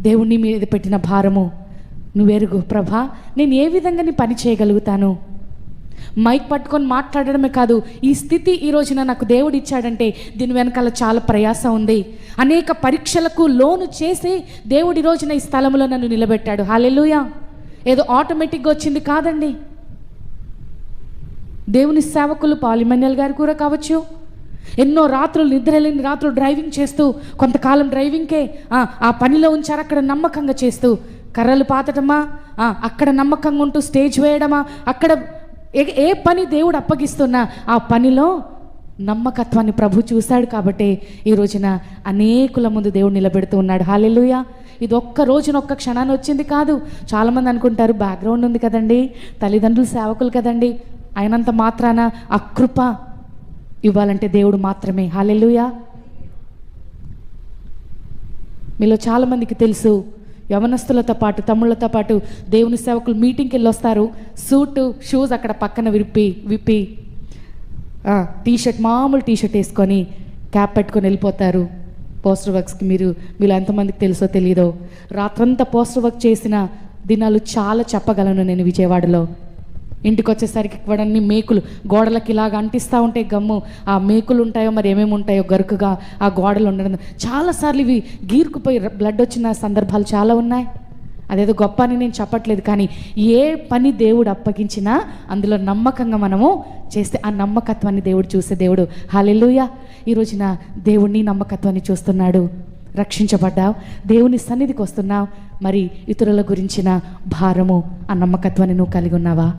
దేవుని మీద పెట్టిన భారము. నువ్వెరుగు ప్రభా నేను ఏ విధంగా నీ పని చేయగలుగుతాను? మైక్ పట్టుకొని మాట్లాడడమే కాదు ఈ స్థితి ఈ రోజున నాకు దేవుడు ఇచ్చాడంటే దీని వెనకాల చాలా ప్రయాస ఉంది. అనేక పరీక్షలకు లోను చేసి దేవుడి రోజున ఈ స్థలంలో నన్ను నిలబెట్టాడు. హాలెలుయా ఏదో ఆటోమేటిక్గా వచ్చింది కాదండి. దేవుని సేవకులు పాలిమన్యల్ గారు కూడా కావచ్చు ఎన్నో రాత్రులు నిద్రలేని రాత్రులు డ్రైవింగ్ చేస్తూ కొంతకాలం డ్రైవింగ్కే ఆ, పనిలో ఉంచారు అక్కడ నమ్మకంగా చేస్తూ. కర్రలు పాతటమా? అక్కడ నమ్మకంగా ఉంటూ స్టేజ్ వేయడమా? అక్కడ ఏ ఏ పని దేవుడు అప్పగిస్తున్నా ఆ పనిలో నమ్మకత్వాన్ని ప్రభు చూశాడు కాబట్టి ఈ రోజున అనేకుల ముందు దేవుడు నిలబెడుతూ ఉన్నాడు. హాలెలుయా ఇది ఒక్క రోజున ఒక్క క్షణాన్ని వచ్చింది కాదు. చాలామంది అనుకుంటారు బ్యాక్గ్రౌండ్ ఉంది కదండి తల్లిదండ్రులు సేవకులు కదండి అయినంత మాత్రాన ఆ కృప ఇవ్వాలంటే దేవుడు మాత్రమే. హాలెలుయా మీలో చాలామందికి తెలుసు యవనస్తులతో పాటు తమ్ముళ్ళతో పాటు దేవుని సేవకులు మీటింగ్కి వెళ్ళి వస్తారు. సూటు షూస్ అక్కడ పక్కన విప్పి విప్పి టీ షర్ట్ మామూలు టీ షర్ట్ వేసుకొని క్యాప్ పెట్టుకొని వెళ్ళిపోతారు. పోస్టర్ వర్క్స్కి మీరు మీరు ఎంతమందికి తెలుసో తెలియదో రాత్రంతా పోస్టర్ వర్క్ చేసిన దినాలు చాలా చెప్పగలను నేను విజయవాడలో. ఇంటికి వచ్చేసరికి కూడా అన్ని మేకులు గోడలకి ఇలాగ అంటిస్తూ ఉంటే గమ్ము. ఆ మేకులు ఉంటాయో మరి ఏమేమి ఉంటాయో గరుకుగా ఆ గోడలు ఉండడం. చాలాసార్లు ఇవి గీరుకుపోయి బ్లడ్ వచ్చిన సందర్భాలు చాలా ఉన్నాయి. అదేదో గొప్ప అని నేను చెప్పట్లేదు కానీ ఏ పని దేవుడు అప్పగించినా అందులో నమ్మకంగా మనము చేస్తే ఆ నమ్మకత్వాన్ని దేవుడు చూసే దేవుడు. హాలెలుయ ఈ రోజున దేవుడిని నమ్మకత్వాన్ని చూస్తున్నాడు. రక్షించబడ్డావు. దేవుని సన్నిధికి వస్తున్నావు. మరి ఇతరుల గురించిన భారము ఆ నమ్మకత్వాన్ని నువ్వు కలిగి ఉన్నావా?